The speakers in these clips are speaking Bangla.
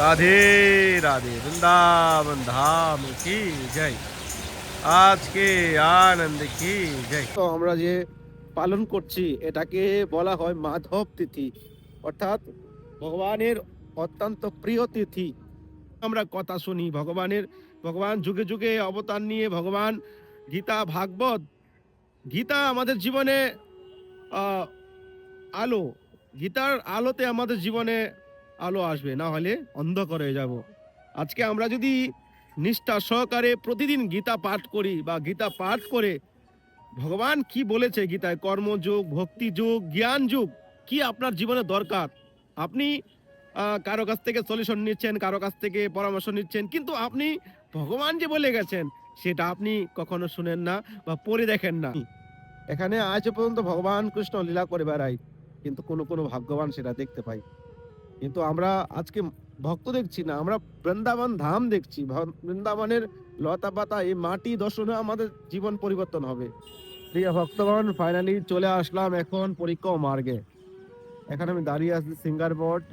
রাধে রাধে, বৃন্দাবন ধাম কি জয়। আজকে আনন্দ কি জয়। তো আমরা যে পালন করছি, এটাকে বলা হয় মাধব তিথি। অর্থাৎ ভগবানের অত্যন্ত প্রিয় তিথি। আমরা কথা শুনি, ভগবানের, ভগবান যুগে যুগে অবতার নিয়ে ভগবান গীতা, ভাগবত, গীতা আমাদের জীবনে আলো, গীতার আলোতে আমাদের জীবনে আলো আসবে, না হলে অন্ধকার হয়ে যাব। আজকে আমরা যদি নিষ্ঠা সহকারে প্রতিদিন গীতা পাঠ করি বা গীতা পাঠ করে, ভগবান কি বলেছে গীতায়? কর্মযোগ ভক্তি যুগ, জ্ঞান যুগ, কি আপনার জীবনে দরকার? আপনি কারও কাছ থেকে সলিউশন নিচ্ছেন, কারও কাছ থেকে পরামর্শ নিচ্ছেন, কিন্তু আপনি ভগবান যে বলে গেছেন, সেটা আপনি কখনো শুনেন না বা পড়ে দেখেন না। এখানে আজ পর্যন্ত ভগবান কৃষ্ণ লীলা করে বেড়াই কিন্তু কোনো কোনো ভাগ্যবান সেটা দেখতে পাই কিন্তু আমরা আজকে ভক্ত দেখছি না, আমরা বৃন্দাবন ধাম দেখছি। বৃন্দাবনের লতা পাতা, এই মাটি দর্শনে আমাদের জীবন পরিবর্তন হবে। প্রিয় ভক্তগণ ফাইনালি চলে আসলাম এখন পরীক্ষা মার্গে। এখন আমি দাঁড়িয়ে আছি সিঙ্গার বোর্ড।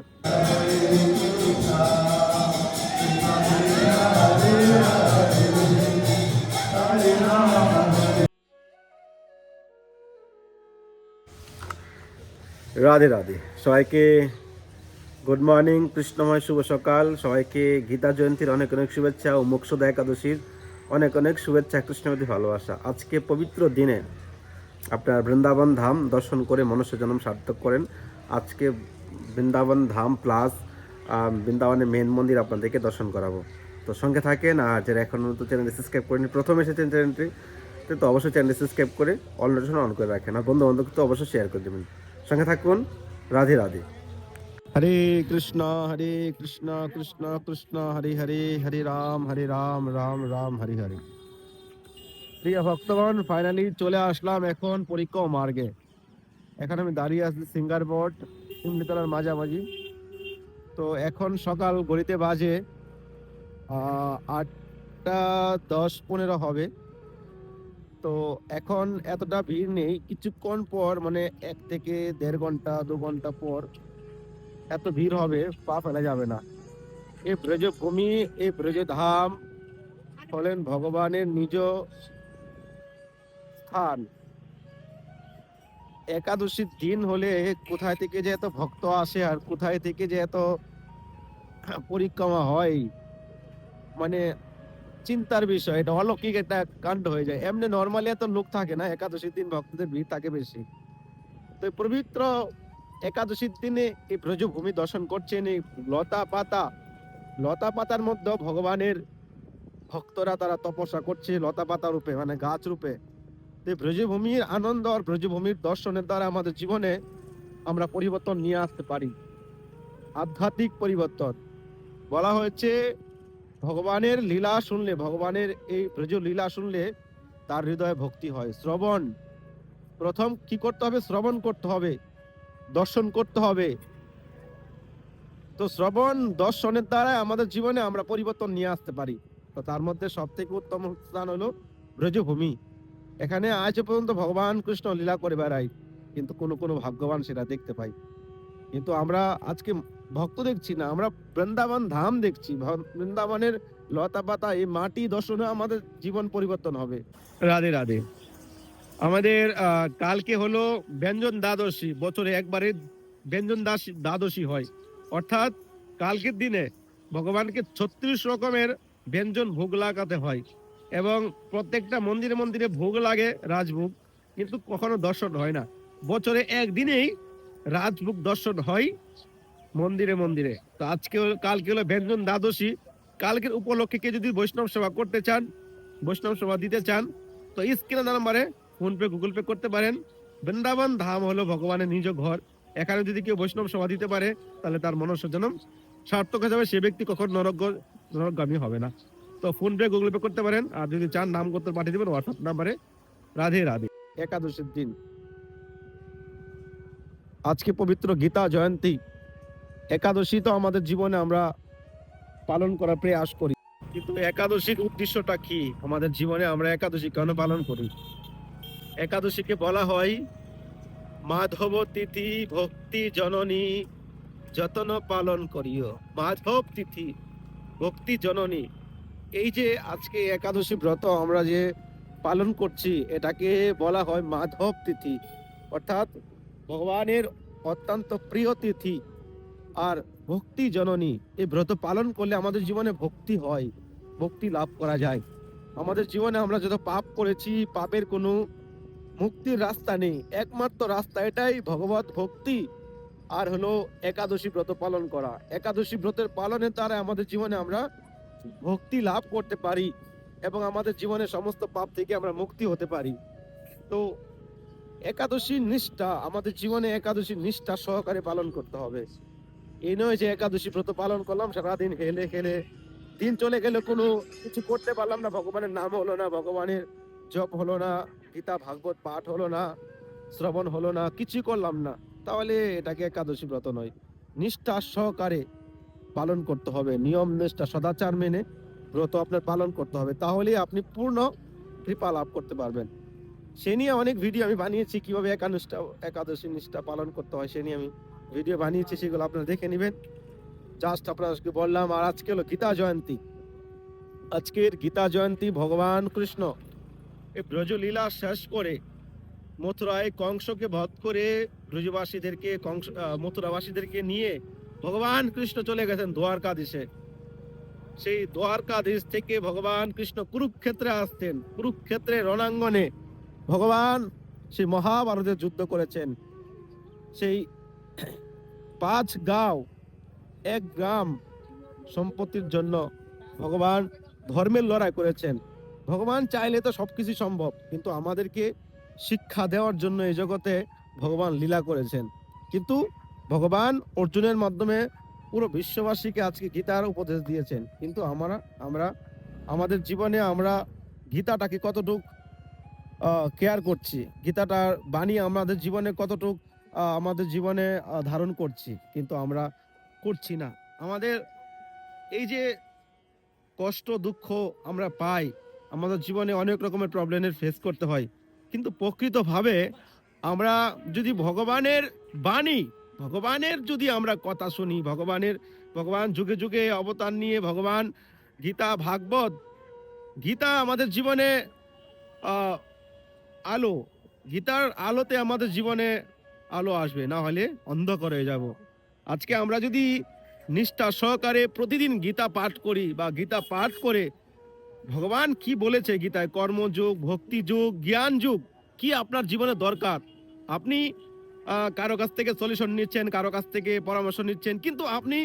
রাধে রাধে, সবাইকে গুড মর্নিং কৃষ্ণময় শুভ সকাল। সবাইকে গীতা জয়ন্তীর অনেক অনেক শুভেচ্ছা ও মোক্ষদা একাদশীর অনেক অনেক শুভেচ্ছা কৃষ্ণমতী ভালোবাসা। আজকে পবিত্র দিনে আপনার বৃন্দাবন ধাম দর্শন করে মনুষ্য জন্ম সার্থক করেন। আজকে বৃন্দাবন ধাম প্লাস বৃন্দাবনের মেন মন্দির আপনাদেরকে দর্শন করাবো। তো সঙ্গে থাকেন, আর যারা এখনও তো চ্যানেলটি সাবস্ক্রাইব করেনি প্রথম এসেছেন চ্যানেলটি তো অবশ্যই চ্যানেলটি সাবস্ক্রাইব করে অল নোটিফিকেশন অন করে রাখেন। আর বন্ধু বান্ধবকে তো অবশ্যই শেয়ার করে দেবেন। সঙ্গে থাকুন, রাধে রাধে। হরে কৃষ্ণ হরে কৃষ্ণ কৃষ্ণ কৃষ্ণ, হরে হরে হরে রাম হরে রাম রাম রাম, হরে হরে। প্রিয় ভক্তগণ ফাইনালি চলে আসলাম এখন পরীক্ষা মার্গে। এখন আমি দাঁড়িয়ে আছি সিঙ্গার বোর্ড ইমলিতলার মাঝামাঝি। তো এখন সকাল গড়িতে বাজে আটটা দশ পনেরো হবে। তো এখন এতটা ভিড় নেই, কিছুক্ষণ পর মানে এক থেকে দেড় ঘণ্টা, দু ঘণ্টা পর এত ভিড় হবে, পা ফেলা যাবে না। এই ব্রজভূমি এই ব্রজধাম হলেন ভগবানের নিজ স্থান। একাদশীর দিন হলে কোথায় থেকে যে এত ভক্ত আসে আর কোথায় থেকে যে এত পরিক্রমা হয় মানে চিন্তার বিষয়। এটা অলৌকিক একটা কাণ্ড হয়ে যায়। এমনি নর্মালি এত লোক থাকে না, একাদশীর দিন ভক্তদের ভিড় থাকে বেশি। তো পবিত্র একাদশীর দিনে এই ব্রজভূমি দর্শন করছেন এই লতা পাতা। লতা পাতার মধ্যে ভগবানের ভক্তরা তারা তপস্যা করছে লতা পাতা রূপে মানে গাছ রূপে। তো এই ব্রজভূমির আনন্দ আর ব্রজভূমির দর্শনের দ্বারা আমাদের জীবনে আমরা পরিবর্তন নিয়ে আসতে পারি। আধ্যাত্মিক পরিবর্তন। বলা হয়েছে, ভগবানের লীলা শুনলে, ভগবানের এই ব্রজ লীলা শুনলে তার হৃদয়ে ভক্তি হয়। শ্রবণ। প্রথম কি করতে হবে? শ্রবণ করতে হবে। দর্শন করতে হবে। তো শ্রবণ দর্শনের দ্বারা আমাদের জীবনে আমরা পরিবর্তন নিয়ে আসতে পারি। তো তার মধ্যে সব থেকে উত্তম স্থান হলো ব্রজভূমি। এখানে আজ পর্যন্ত ভগবান কৃষ্ণ লীলা করে বেড়াই, কিন্তু কোনো কোনো ভাগ্যবান সেটা দেখতে পাই। কিন্তু আমরা আজকে ভক্ত দেখছি না, আমরা বৃন্দাবন ধাম দেখছি। বৃন্দাবনের লতা পাতা এই মাটি দর্শনে আমাদের জীবন পরিবর্তন হবে। রাধে রাধে। আমাদের কালকে হলো ব্যঞ্জন দ্বাদশী। বছরে একবারে ব্যঞ্জন দাস, দ্বাদশী হয়। অর্থাৎ কালকের দিনে ভগবানকে ছত্রিশ রকমের ব্যঞ্জন ভোগ লাগাতে হয় এবং প্রত্যেকটা মন্দিরে মন্দিরে ভোগ লাগে রাজভোগ, কিন্তু কখনো দর্শন হয় না। বছরে একদিনেই রাজভোগ দর্শন হয় মন্দিরে মন্দিরে। তো আজকে, কালকে হলো ব্যঞ্জন দ্বাদশী। কালকের উপলক্ষে যদি বৈষ্ণব সেবা করতে চান, বৈষ্ণব সেবা দিতে চান, তো স্ক্রিনে নাম্বারে ফোন পে গুগল পে করতে পারেন। বৃন্দাবন ধাম হলো ভগবানের নিজ ঘর। এখানে যদি কেউ বৈষ্ণব সভা দিতে পারে তাহলে তার মনুষ্য জন্ম সার্থক হয়ে যাবে। সে ব্যক্তি কখন নরক নরকগামী হবে না। তো ফোন পে গুগল পে করতে পারেন। আর যদি চান নাম করতে পাঠিয়ে দেবেন হোয়াটসঅ্যাপ নাম্বারে রাধে রাধে। একাদশের দিন। আজকে পবিত্র গীতা জয়ন্তী। একাদশী তো আমাদের জীবনে আমরা পালন করার প্রয়াস করি। কিন্তু একাদশীর উদ্দেশ্যটা কি? আমাদের জীবনে আমরা একাদশী কেন পালন করি? একাদশীকে বলা হয় মাধব তিথি ভক্তি জননী যতন পালন করিও। মাধব তিথি ভক্তি জননী। এই যে আজকে একাদশী ব্রত আমরা যে পালন করছি, এটাকে বলা হয় মাধব তিথি। অর্থাৎ ভগবানের অত্যন্ত প্রিয় তিথি আর ভক্তি জননী। এই ব্রত পালন করলে আমাদের জীবনে ভক্তি হয়, ভক্তি লাভ করা যায়। আমাদের জীবনে আমরা যত পাপ করেছি, পাপের কোনো মুক্তির রাস্তা নেই, একমাত্র রাস্তা এটাই ভগবত ভক্তি। আর হলো একাদশী ব্রত পালন করা। একাদশী ব্রতের পালনের দ্বারা আমাদের জীবনে আমরা ভক্তি লাভ করতে পারি এবং আমাদের জীবনের সমস্ত পাপ থেকে আমরা মুক্তি হতে পারি। তো একাদশীর নিষ্ঠা, আমাদের জীবনে একাদশীর নিষ্ঠা সহকারে পালন করতে হবে। এই নয় যে একাদশী ব্রত পালন করলাম, সারাদিন হেলে খেলে দিন চলে গেলে কোনো কিছু করতে পারলাম না, ভগবানের নাম হলো না, ভগবানের জপ হলো না গীতা, ভাগবত পাঠ হলো না, শ্রবণ হলো না কিছু করলাম না। তাহলে এটাকে একাদশী ব্রত নয়। নিষ্ঠা সহকারে পালন করতে হবে। নিয়ম, নিষ্ঠা, সদাচার মেনে ব্রত আপনার পালন করতে হবে। তাহলেই আপনি পূর্ণ কৃপা লাভ করতে পারবেন। সে নিয়ে অনেক ভিডিও আমি বানিয়েছি, কীভাবে একানুষ্ঠা, একাদশী নিষ্ঠা পালন করতে হয় সে নিয়ে আমি ভিডিও বানিয়েছি, সেগুলো আপনারা দেখে নেবেন। জাস্ট আপনাদেরকে বললাম, আর আজকে হলো গীতা জয়ন্তী। আজকের গীতা জয়ন্তী ভগবান কৃষ্ণ। ব্রজলীলা শেষ করে মথুরায় কংসকে বধ করে ব্রজবাসীদেরকে কংস মথুরাবাসীদেরকে নিয়ে ভগবান কৃষ্ণ চলে গেছেন দ্বারকাধীশে। সেই দ্বারকাধীশ থেকে ভগবান কৃষ্ণ কুরুক্ষেত্রে আসতেন। কুরুক্ষেত্রে রণাঙ্গনে ভগবান সেই মহাভারতের যুদ্ধ করেছেন। সেই পাঁচ গাঁও, এক গ্রাম সম্পত্তির জন্য ভগবান ধর্মের লড়াই করেছেন। ভগবান চাইলে তো সবকিছু সম্ভব, কিন্তু আমাদেরকে শিক্ষা দেওয়ার জন্য এই জগতে ভগবান লীলা করেছেন। কিন্তু ভগবান অর্জুনের মাধ্যমে পুরো বিশ্ববাসীকে আজকে গীতার উপদেশ দিয়েছেন। কিন্তু আমরা আমরা, আমাদের জীবনে আমরা গীতাটাকে কতটুক কেয়ার করছি? গীতাটার বাণী আমাদের জীবনে কতটুক আমাদের জীবনে ধারণ করছি? কিন্তু আমরা করছি না। আমাদের এই যে কষ্ট, দুঃখ আমরা পাই আমাদের জীবনে অনেক রকমের প্রবলেমের ফেস করতে হয়। কিন্তু প্রকৃতভাবে আমরা যদি ভগবানের বাণী, ভগবানের যদি আমরা কথা শুনি, ভগবানের, ভগবান যুগে যুগে অবতার নিয়ে ভগবান গীতা, ভাগবত, গীতা আমাদের জীবনে আলো, গীতার আলোতে আমাদের জীবনে আলো আসবে, না হলে অন্ধকার হয়ে যাব। আজকে আমরা যদি নিষ্ঠা সহকারে প্রতিদিন গীতা পাঠ করি বা গীতা পাঠ করে ভগবান কি বলেছে গীতায়? কর্মযোগ ভক্তি যোগ, জ্ঞান যুগ, কি আপনার জীবনে দরকার? আপনি কারও কাছ থেকে সলিউশন নিচ্ছেন, কারও কাছ থেকে পরামর্শ নিচ্ছেন, কিন্তু আপনি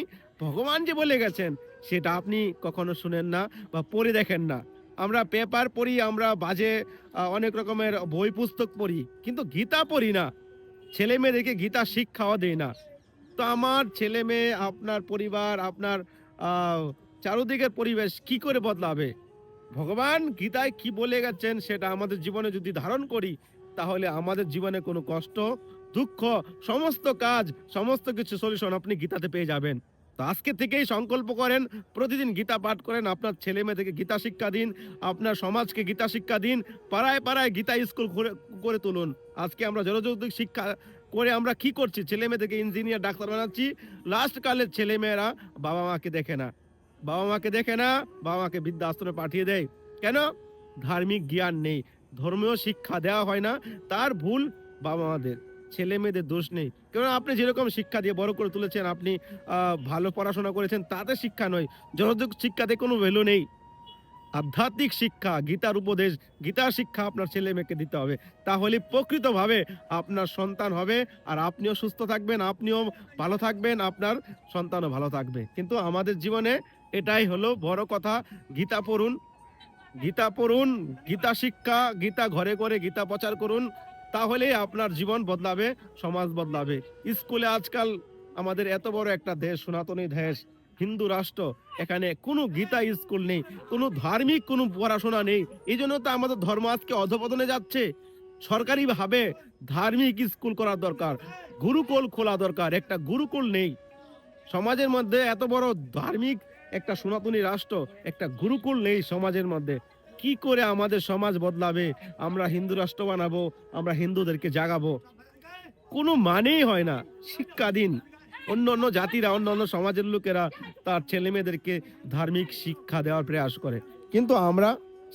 ভগবান যে বলে গেছেন, সেটা আপনি কখনো শুনেন না বা পড়ে দেখেন না। আমরা পেপার পড়ি, আমরা বাজে অনেক রকমের বই পুস্তক পড়ি, কিন্তু গীতা পড়ি না। ছেলে মেয়েদেরকে গীতা শিক্ষাও দেয় না। তো আমার ছেলে মেয়ে, আপনার পরিবার, আপনার চারদিকের পরিবেশ কি করে বদলাবে? ভগবান গীতায় কি বলে গেছেন সেটা আমাদের জীবনে যদি ধারণ করি, তাহলে আমাদের জীবনে কোনো কষ্ট, দুঃখ, সমস্ত কাজ, সমস্ত কিছু সলিউশন আপনি গীতাতে পেয়ে যাবেন। তো আজকে থেকেই সংকল্প করেন, প্রতিদিন গীতা পাঠ করেন, আপনার ছেলে মেয়েদেরকে গীতা শিক্ষা দিন, আপনার সমাজকে গীতা শিক্ষা দিন, পাড়ায় পাড়ায় গীতা স্কুল করে- তুলুন। আজকে আমরা জনযৌতিক শিক্ষা করে আমরা কি করছি? ছেলে মেয়েদেরকে ইঞ্জিনিয়ার ডাক্তার বানাচ্ছি। লাস্ট কালের ছেলে মেয়েরা বাবা মাকে দেখে না। বাবা মাকে দেখে না, বাবা মাকে বৃদ্ধাশ্রমে পাঠিয়ে দেয়। কেন? ধার্মিক জ্ঞান নেই, ধর্মীয় শিক্ষা দেওয়া হয় না, তার ভুল বাবা মাদের, ছেলে মেয়েদের দোষ নেই। কারণ আপনি যেরকম শিক্ষা দিয়ে বড় করে তুলেছেন, আপনি ভালো পড়াশোনা করেছেন, তাতে শিক্ষা নয় জনযোগ শিক্ষাতে কোনো ভ্যালু নেই। আধ্যাত্মিক শিক্ষা, গীতার উপদেশ, গীতার শিক্ষা আপনার ছেলে মেয়েকে দিতে হবে। তাহলে প্রকৃতভাবে আপনার সন্তান হবে, আর আপনিও সুস্থ থাকবেন, আপনিও ভালো থাকবেন, আপনার সন্তানও ভালো থাকবে। কিন্তু আমাদের জীবনে এটাই হলো বড় কথা। গীতা পড়ুন গীতা পড়ুন, গীতা শিক্ষা, গীতা ঘরে ঘরে গীতা প্রচার করুন, তাহলে আপনার জীবন বদলাবে, সমাজ বদলাবে। স্কুলে আজকাল আমাদের এত বড় একটা দেশ, সনাতনী দেশ, হিন্দু রাষ্ট্র, এখানে কোনো গীতা স্কুল নেই, কোনো ধার্মিক কোনো পড়াশোনা নেই। এই জন্য তো আমাদের ধর্ম আজকে অধপতনে যাচ্ছে। সরকারিভাবে ধার্মিক স্কুল করার দরকার, গুরুকুল খোলা দরকার, একটা গুরুকুল নেই। সমাজের মধ্যে এত বড় ধার্মিক একটা সনাতনী রাষ্ট্র, একটা গুরুকুল নেই সমাজের মধ্যে। কি করে আমাদের সমাজ বদলাবে? আমরা হিন্দু রাষ্ট্র বানাবো, আমরা হিন্দুদেরকে জাগাবো। কোনো মানেই হয় না শিক্ষা দিন অন্য অন্য জাতিরা অন্য অন্য সমাজের লোকেরা তার ছেলে মেয়েদেরকে ধার্মিক শিক্ষা দেওয়ার প্রয়াস করে। কিন্তু আমরা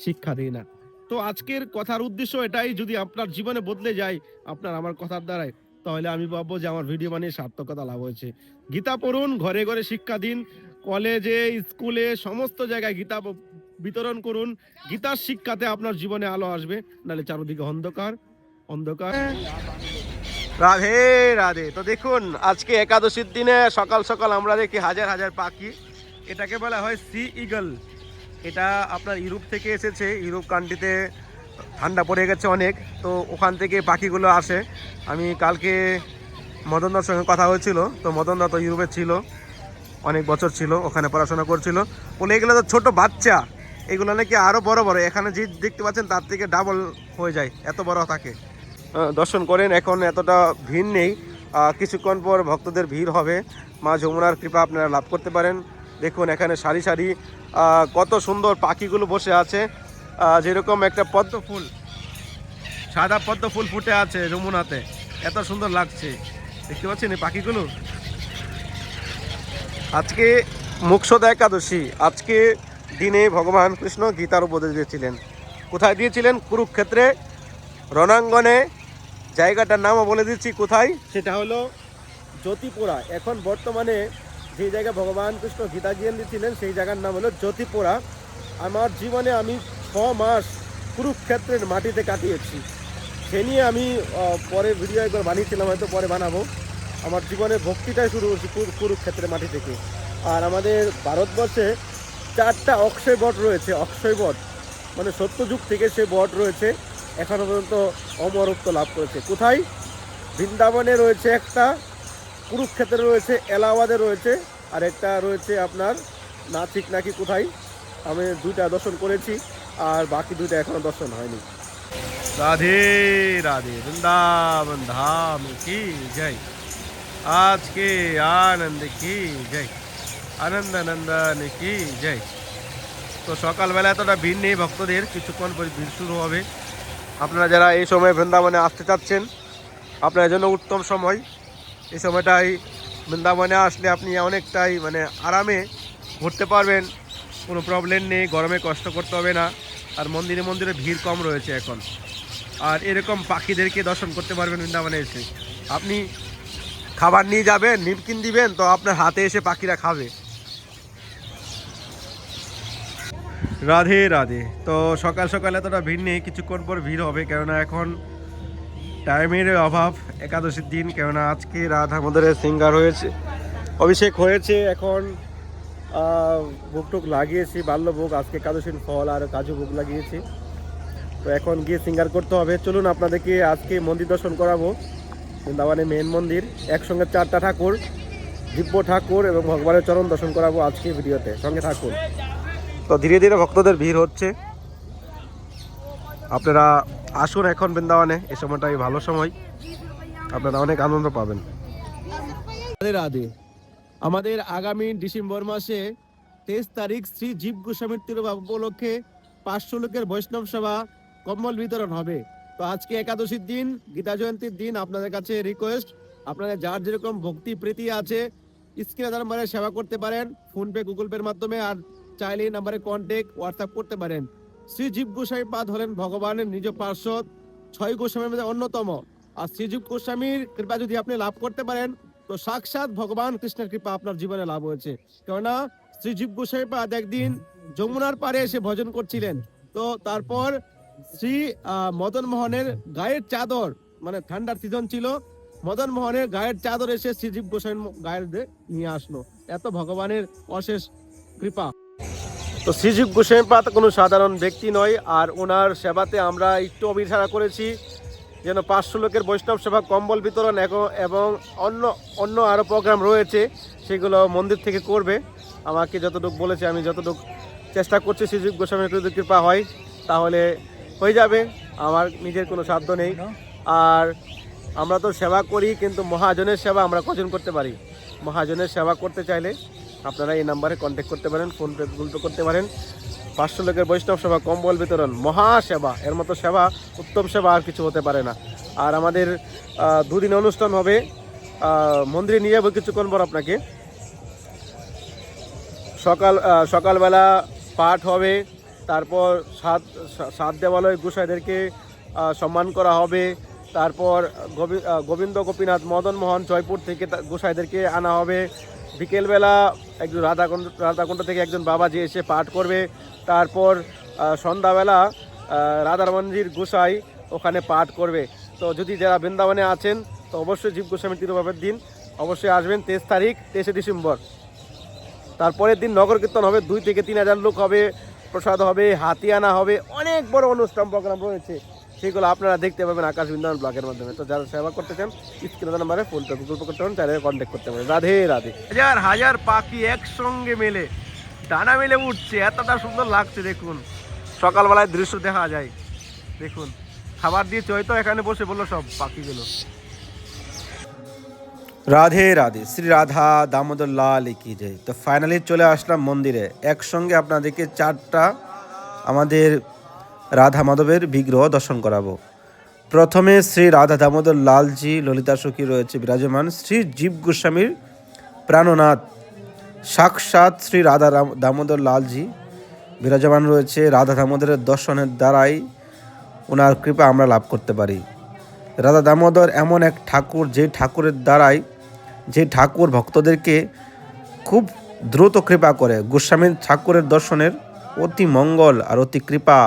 শিক্ষা দিই না। তো আজকের কথার উদ্দেশ্য এটাই, যদি আপনার জীবনে বদলে যায়, আপনার আমার কথার দ্বারাই তাহলে আমি ভাববো যে আমার ভিডিও বানিয়ে সার্থকতা লাভ হয়েছে। গীতা পড়ুন, ঘরে ঘরে শিক্ষা দিন কলেজে, স্কুলে, সমস্ত জায়গায় গীতা বিতরণ করুন। গীতার শিক্ষাতে আপনার জীবনে আলো আসবে। নাহলে চারদিকে অন্ধকার অন্ধকার। রাধে রাধে। তো দেখুন, আজকে একাদশীর দিনে সকাল সকাল আমরা দেখি হাজার হাজার পাখি। এটাকে বলা হয় সি ইগল এটা আপনার ইউরোপ থেকে এসেছে। ইউরোপ কান্ট্রিতে ঠান্ডা পড়ে গেছে অনেক। তো ওখান থেকে পাখিগুলো আসে। আমি কালকে মদনদার সঙ্গে কথা হয়েছিল। তো মদনদা তো ইউরোপে ছিল। অনেক বছর ছিল, ওখানে পড়াশোনা করছিল। বলে এগুলো তো ছোট বাচ্চা, এগুলো নাকি আরও বড় বড়। এখানে যে দেখতে পাচ্ছেন, তার থেকে ডাবল হয়ে যায়, এত বড় থাকে। দর্শন করেন, এখন এতটা ভিড় নেই। কিছুক্ষণ পর ভক্তদের ভিড় হবে। মা যমুনার কৃপা আপনারা লাভ করতে পারেন। দেখুন, এখানে সারি সারি কত সুন্দর পাখিগুলো বসে আছে। যেরকম একটা পদ্ম ফুল, সাদা পদ্ম ফুল ফুটে আছে যমুনাতে। এত সুন্দর লাগছে। দেখতে পাচ্ছেন এই পাখিগুলো? আজকে মুক্ষদা একাদশী, আজকে দিনে ভগবান কৃষ্ণ গীতার উপদেশ দিয়েছিলেন। কোথায় দিয়েছিলেন? কুরুক্ষেত্রে। রণাঙ্গনে। জায়গাটার নামও বলে দিচ্ছি, কোথায়? সেটা হলো জ্যোতিপুরা। এখন বর্তমানে যে জায়গায় ভগবান কৃষ্ণ গীতা জ্ঞান দিচ্ছিলেন, সেই জায়গার নাম হলো জ্যোতিপুরা। আমার জীবনে আমি ছ মাস কুরুক্ষেত্রের মাটিতে কাটিয়েছি। সে নিয়ে আমি পরে ভিডিও একবার বানিয়েছিলাম, হয়তো পরে বানাবো। আমার জীবনে ভক্তিটাই শুরু হয়েছে কুরুক্ষেত্রের মাটি থেকে। আর আমাদের ভারতবর্ষে চারটা অক্ষয় বট রয়েছে, অক্ষয় বট। মানে সত্যযুগ থেকে সে বট রয়েছে এখনও পর্যন্ত অমরত্ব লাভ করেছে। কোথায়? বৃন্দাবনে রয়েছে একটা, কুরুক্ষেত্রে রয়েছে, এলাহাবাদে রয়েছে, আর একটা রয়েছে আপনার না ঠিক নাকি কোথায়? আমি দুইটা দর্শন করেছি, আর বাকি দুইটা এখনও দর্শন হয়নি। রাধে রাধে, বৃন্দাবন ধাম কি যাই आज के आनंद की जय আনন্দ নন্দন কি জয় তো সকালবেলা এতটা ভিড় নেই ভক্তদের কিছুক্ষণ পরে ভিড় শুরু হবে আপনারা যারা এই সময় বৃন্দাবনে আসতে চাচ্ছেন আপনার জন্য উত্তম সময় এই সময়টাই বৃন্দাবনে আসলে আপনি অনেকটাই মানে আরামে ঘুরতে পারবেন কোনো প্রবলেম নেই গরমে কষ্ট করতে হবে না আর মন্দিরে মন্দিরে ভিড় কম রয়েছে এখন আর এরকম পাখিদেরকে দর্শন করতে পারবেন বৃন্দাবনে এসে আপনি খাবার নিয়ে যাবেন, নিমকিন দিবেন, তো আপনার হাতে এসে পাখিরা খাবে। রাধে রাধে। তো সকাল সকাল এতটা ভিড় নেই, কিছুক্ষণ পর ভিড় হবে, কেননা এখন টাইমের অভাব, একাদশীর দিন, কেননা আজকে রাধা মন্দিরের সিঙ্গার হয়েছে, অভিষেক হয়েছে, এখন ভোগ টুক লাগিয়েছি, বাল্যভোগ, আজকে একাদশীর ফল আর কাজু ভোগ লাগিয়েছি। তো এখন গিয়ে সিঙ্গার করতে হবে। চলুন আপনাদেরকে আজকে মন্দির দর্শন করাবো। বৃন্দাবনে মেন মন্দির একসঙ্গে চারটা ঠাকুর দিব্য ঠাকুর এবং ভগবানের চরণ দর্শন করাবো আজকে ভিডিওতে। সঙ্গে থাকুন। তো ধীরে ধীরে ভক্তদের ভিড় হচ্ছে। আপনারা আসুন এখন বৃন্দাবনে এই সময়টাই ভালো সময়। আপনারা অনেক আনন্দ পাবেন। রাধে। আমাদের আগামী ডিসেম্বর মাসে তেইশ তারিখ শ্রী জীব গোস্বামীর তিরোভাব উপলক্ষে পাঁচশো লোকের বৈষ্ণব সভা কম্বল বিতরণ হবে। তো আজকে একাদশীর দিন, গীতা জয়ন্তীর দিন, আপনাদের কাছে রিকোয়েস্ট আপনাদের যার যেরকম ভক্তি প্রীতি আছে, স্ক্রিনে তার নাম্বারে সেবা করতে পারেন, ফোনপে, গুগল পের মাধ্যমে, আর চাইলে এই নাম্বারে কন্ট্যাক্ট হোয়াটসঅ্যাপ করতে পারেন। শ্রী জীব গোস্বামী পাদ হলেন ভগবানের নিজ পার্শ্বদ, ছয় গোস্বামীর মধ্যে অন্যতম। আর শ্রীজীব গোস্বামীর কৃপা যদি আপনি লাভ করতে পারেন, তো সাক্ষাৎ ভগবান কৃষ্ণের কৃপা আপনার জীবনে লাভ হয়েছে। কেননা শ্রীজীব গোসাইপাদ একদিন যমুনার পাড়ে এসে ভজন করছিলেন। তো তারপর শ্রী মদন মোহনের গায়ের চাদর মানে ঠান্ডার সিজন ছিল, মদন মোহনের গায়ের চাদর এসে শ্রীজীব গোসাই গায়ের নিয়ে আসলো। এত ভগবানের অশেষ কৃপা। তো শ্রীজীব গোসাইন গোস্বামীপাদ কোনো সাধারণ ব্যক্তি নয়, আর ওনার সেবাতে আমরা একটু অভিসারা করেছি, যেন পাঁচশো লোকের বৈষ্ণব সেবা, কম্বল বিতরণ এবং অন্য অন্য আরও প্রোগ্রাম রয়েছে, সেগুলো মন্দির থেকে করবে। আমাকে যতটুকু বলেছে, আমি যতটুকু চেষ্টা করছি শ্রীজীব গোস্বামীর যদি কৃপা হয়, তাহলে হয়ে যাবে। আমার নিজের কোনো সাধ্য নেই। আর আমরা তো সেবা করি কিন্তু মহাজনের সেবা আমরা কজন করতে পারি? মহাজনের সেবা করতে চাইলে আপনারা এই নাম্বারে কন্ট্যাক্ট করতে পারেন ফোনপে গুগল পে করতে পারেন। পাঁচশো লোকের বৈষ্ণব সেবা কম্বল বিতরণ মহা সেবা এর মতো সেবা উত্তম সেবা আর কিছু হতে পারে না। আর আমাদের দুদিন অনুষ্ঠান হবে। মন্দিরে নিয়ে যাব কিছুক্ষণ পর আপনাকে। সকাল সকালবেলা পাঠ হবে। তারপর সাত সাত দেবালয় গোসাইদেরকে সম্মান করা হবে। তারপর গোবি- গোবিন্দ গোপীনাথ মদন মোহন জয়পুর থেকে গোসাইদেরকে আনা হবে। বিকেলবেলা একজন রাধাকুণ্ড রাধাকুণ্ড থেকে একজন বাবাজি এসে পাঠ করবে। তারপর সন্ধ্যাবেলা রাধার মন্দির গোসাই ওখানে পাঠ করবে। তো যদি যারা বৃন্দাবনে আছেন, তো অবশ্যই জীব গোস্বামী তিরুভাবের দিন অবশ্যই আসবেন তেইশ তারিখ, তেইশে ডিসেম্বর। তারপরের দিন নগর কীর্তন হবে, দুই থেকে তিন হাজার লোক হবে। প্রসাদ হবে হাতিয়ানা হবে, অনেক বড় অনুষ্ঠান প্রোগ্রাম রয়েছে। সেগুলো আপনারা দেখতে পাবেন আকাশ বৃন্দাবন ব্লগের মাধ্যমে। তো যারা সেবা করতে চান স্ক্রিনে নাম্বারে ফোন পে গুগল পে করতে পারেন চাইলে কন্ট্যাক্ট করতে পারেন। রাধে রাধে। হাজার হাজার পাখি একসঙ্গে মেলে, ডানা মেলে উঠছে, এতটা সুন্দর লাগছে, দেখুন। সকালবেলায় দৃশ্য দেখা যায়, দেখুন। খাবার দিয়েছে, হয়তো এখানে বসে বলল সব পাখিগুলো। রাধে রাধে, শ্রী রাধা দামোদর লাল কি জয়। তো ফাইনালি চলে আসলাম মন্দিরে। একসঙ্গে আপনাদেরকে চারটা আমাদের রাধা মাধবের বিগ্রহ দর্শন করাবো। প্রথমে শ্রী রাধা দামোদর লালজি, ললিতা সখী রয়েছে বিরাজমান শ্রী জীব গোস্বামীর প্রাণনাথ। সাক্ষাৎ শ্রী রাধা দামোদর লালজি বিরাজমান রয়েছে। রাধা দামোদরের দর্শনের দ্বারাই ওনার কৃপা আমরা লাভ করতে পারি। রাধা দামোদর এমন এক ঠাকুর যে ঠাকুরের দ্বারাই যে ঠাকুর ভক্তদেরকে খুব দ্রুত কৃপা করে। গোস্বামী ঠাকুরের দর্শনের অতি মঙ্গল আর অতি কৃপা।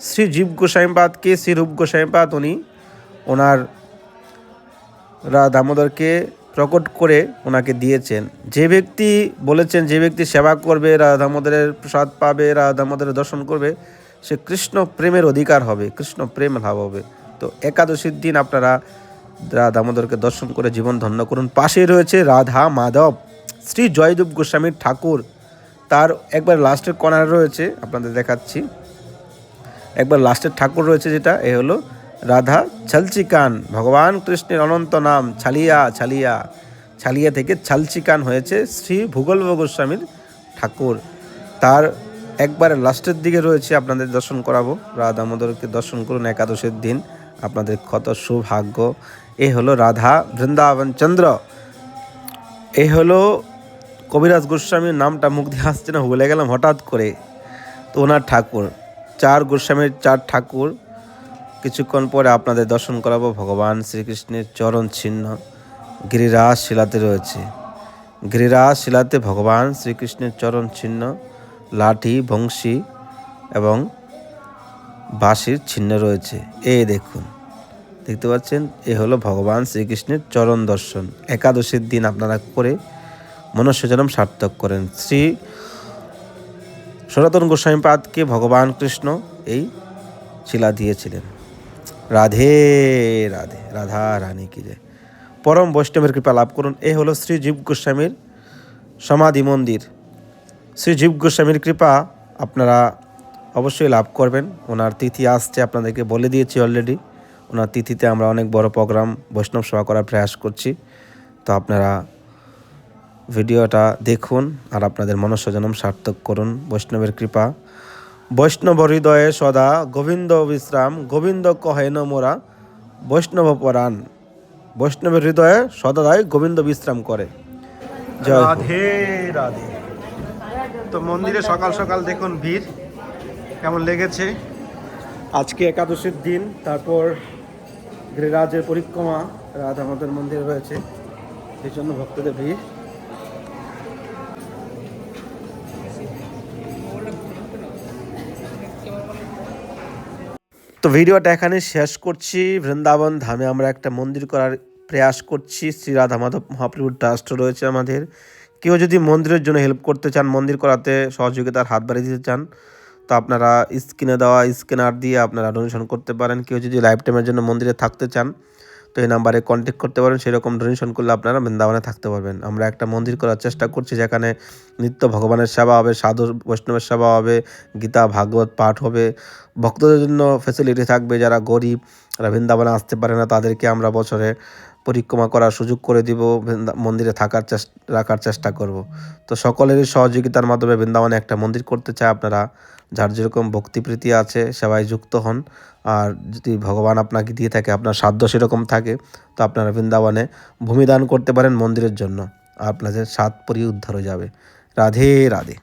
শ্রী জীব গোস্বামীপাদকে শ্রী রূপ গোস্বামীপাদ উনি ওনার রা দামোদরকে প্রকট করে ওনাকে দিয়েছেন। যে ব্যক্তি বলেছেন, যে ব্যক্তি সেবা করবে রাধা দামোদরের প্রসাদ পাবে রাধা দামোদরের দর্শন করবে, সে কৃষ্ণ প্রেমের অধিকার হবে, কৃষ্ণ প্রেম লাভ হবে। তো একাদশীর দিন আপনারা দামোদরকে দর্শন করে জীবন ধন্য করুন। পাশেই রয়েছে রাধা মাধব। শ্রী জয়দেব গোস্বামীর ঠাকুর। তার একবার লাস্টের কর্নারে রয়েছে, আপনাদের দেখাচ্ছি। একবার লাস্টের ঠাকুর রয়েছে যেটা, এ হলো রাধা ছালচিকান। ভগবান কৃষ্ণের অনন্ত নাম, ছালিয়া ছালিয়া। ছালিয়া থেকে ছালচিকান হয়েছে শ্রী ভূগোলভ গোস্বামীর ঠাকুর। তার একবারে লাস্টের দিকে রয়েছে, আপনাদের দর্শন করাবো। রাধা দামোদরকে দর্শন করুন একাদশের দিন। আপনাদের কত সৌভাগ্য। এ হলো রাধা বৃন্দাবন চন্দ্র। এ হলো কবিরাজ গোস্বামীর নামটা মুখ দিয়ে আসছে না, ভুলে গেলাম হঠাৎ করে। তো ওনার ঠাকুর, চার গোস্বামীর চার ঠাকুর। কিছুক্ষণ পরে আপনাদের দর্শন করাবো, ভগবান শ্রীকৃষ্ণের চরণ চিহ্ন। গিরিরাজ শিলাতে রয়েছে। গিরিরাজ শিলাতে ভগবান শ্রীকৃষ্ণের চরণ চিহ্ন, লাঠি, বংশী এবং বাঁশির চিহ্ন রয়েছে। এ দেখুন। দেখতে পাচ্ছেন, এ হলো ভগবান শ্রীকৃষ্ণের চরণ দর্শন। একাদশীর দিন আপনারা করে মনুষ্যজনম সার্থক করেন। শ্রী সনাতন গোস্বামীপাদকে ভগবান কৃষ্ণ এই শিলা দিয়েছিলেন। রাধে রাধে, রাধা রানী কি জয়। পরম বৈষ্ণবের কৃপা লাভ করুন। এ হলো শ্রী জীব গোস্বামীর সমাধি মন্দির। শ্রী জীব গোস্বামীর কৃপা আপনারা অবশ্যই লাভ করবেন। ওনার তিথি আসছে, আপনাদেরকে বলে দিয়েছি অলরেডি ওনার তিথিতে আমরা অনেক বড় প্রোগ্রাম বৈষ্ণব সেবা করার প্রয়াস করছি। তো আপনারা ভিডিওটা দেখুন আর আপনাদের মনস্বজনম সার্থক করুন। বৈষ্ণবের কৃপা। বৈষ্ণব হৃদয়ে সদা গোবিন্দ বিশ্রাম গোবিন্দ কহেন মোরা। বৈষ্ণব পরাণ। বৈষ্ণবের হৃদয়ে সদাদাই গোবিন্দ বিশ্রাম করে। রাধে রাধে। তো মন্দিরে সকাল সকাল দেখুন ভিড় কেমন লেগেছে? আজকে একাদশীর দিন তারপর গিরিরাজের পরিক্রমা, রাধা মাতার মন্দিরে রয়েছে। এই জন্য ভক্তদের ভিড়। তো ভিডিওটা এখানে শেষ করছি। বৃন্দাবন ধামে আমরা একটা মন্দির করার প্রয়াস করছি। শ্রী রাধা মাধব মহাপ্রভুর ট্রাস্ট রয়েছে আমাদের। কেউ যদি মন্দিরের জন্য হেল্প করতে চান, মন্দির করাতে সহযোগিতার হাত বাড়িয়ে দিতে চান তো আপনারা স্ক্রিনে দেওয়া স্ক্যানার দিয়ে আপনারা ডোনেশন করতে পারেন। কেউ যদি লাইফ টাইমের জন্য মন্দিরে থাকতে চান, তো এই নাম্বারে কন্ট্যাক্ট করতে পারেন। সেরকম ডোনেশন করলে আপনারা বৃন্দাবনে থাকতে পারবেন। আমরা একটা মন্দির করার চেষ্টা করছি, যেখানে নিত্য ভগবানের সেবা হবে, সাধু বৈষ্ণবের সেবা হবে, গীতা, ভাগবত পাঠ হবে। ভক্তদের জন্য ফেসিলিটি থাকবে, যারা গরিব যারা বৃন্দাবনে আসতে পারে না। তাদেরকে আমরা বছরে পরিক্রমা করার সুযোগ করে দিব মন্দিরে থাকার চেষ্টা রাখার চেষ্টা করব। তো সকলেরই সহযোগিতার মাধ্যমে বৃন্দাবনে একটা মন্দির করতে চায় আপনারা। যার যেরকম ভক্তিপ্রীতি আছে সবাই যুক্ত হন। আর যদি ভগবান আপনাকে দিয়ে থাকে, আপনার সাধ্য সেরকম থাকে, তো আপনারা বৃন্দাবনে ভূমিদান করতে পারেন মন্দিরের জন্য। আপনাদের সাত পরি উদ্ধার হয়ে যাবে। রাধে রাধে।